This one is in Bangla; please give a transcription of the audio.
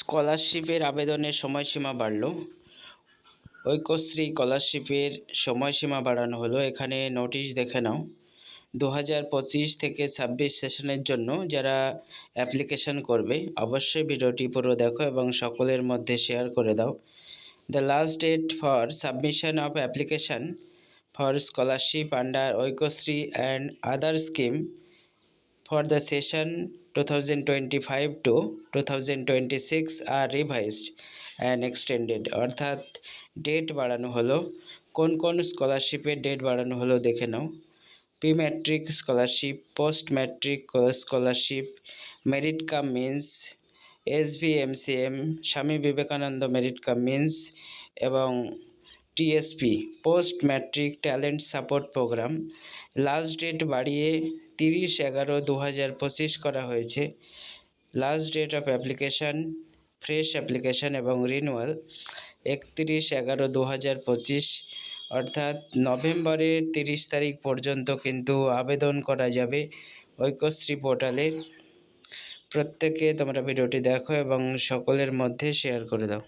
স্কলারশিপের আবেদনের সময়সীমা বাড়ল। ঐক্যশ্রী স্কলারশিপের সময়সীমা বাড়ানো হলো। এখানে নোটিশ দেখে নাও। দু পঁচিশ থেকে ছাব্বিশ সেশনের জন্য যারা অ্যাপ্লিকেশন করবে, অবশ্যই ভিডিওটি পুরো দেখো এবং সকলের মধ্যে শেয়ার করে দাও। The last date for submission of application for scholarship under Aikyashree and other scheme for the session 2025 to 2026 are revised and extended. অর্থাৎ ডেট বাড়ানো হলো। কোন কোন স্কলারশিপের ডেট বাড়ানো হলো দেখে নাও। Pre matric scholarship post matric scholarship merit cum means S V M C M Swami Vivekananda merit cum means এবং TSP post matric talent support program last date বাড়িয়ে তিরিশ এগারো দু হাজার পঁচিশ করা হয়েছে। Last date of application fresh application এবং রিনুয়াল একত্রিশ এগারো দু হাজার পঁচিশ। অর্থাৎ নভেম্বরের তিরিশ তারিখ পর্যন্ত কিন্তু আবেদন করা যাবে ঐক্যশ্রী পোর্টালে। প্রত্যেকে তোমরা ভিডিওটি দেখো এবং সকলের মধ্যে শেয়ার করে দাও।